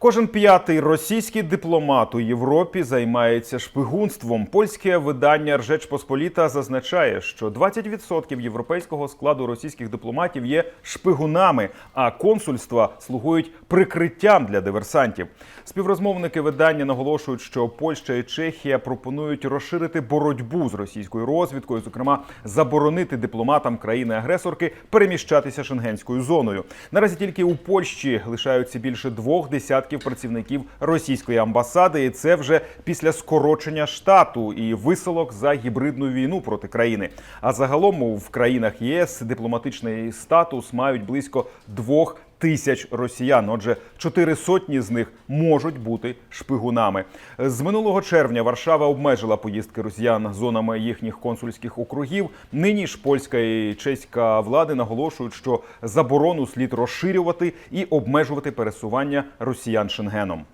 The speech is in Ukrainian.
Кожен п'ятий російський дипломат у Європі займається шпигунством. Польське видання Ржеч Посполіта зазначає, що 20% європейського складу російських дипломатів є шпигунами, а консульства слугують прикриттям для диверсантів. Співрозмовники видання наголошують, що Польща і Чехія пропонують розширити боротьбу з російською розвідкою, зокрема заборонити дипломатам країни-агресорки переміщатися шенгенською зоною. Наразі тільки у Польщі лишаються більше двох десятків працівників російської амбасади, і це вже після скорочення штату і висилок за гібридну війну проти країни. А загалом в країнах ЄС дипломатичний статус мають близько двох. Тисяч росіян, отже, чотири сотні з них можуть бути шпигунами. З минулого червня Варшава обмежила поїздки росіян зонами їхніх консульських округів. Нині ж польська і чеська влади наголошують, що заборону слід розширювати і обмежувати пересування росіян шенгеном.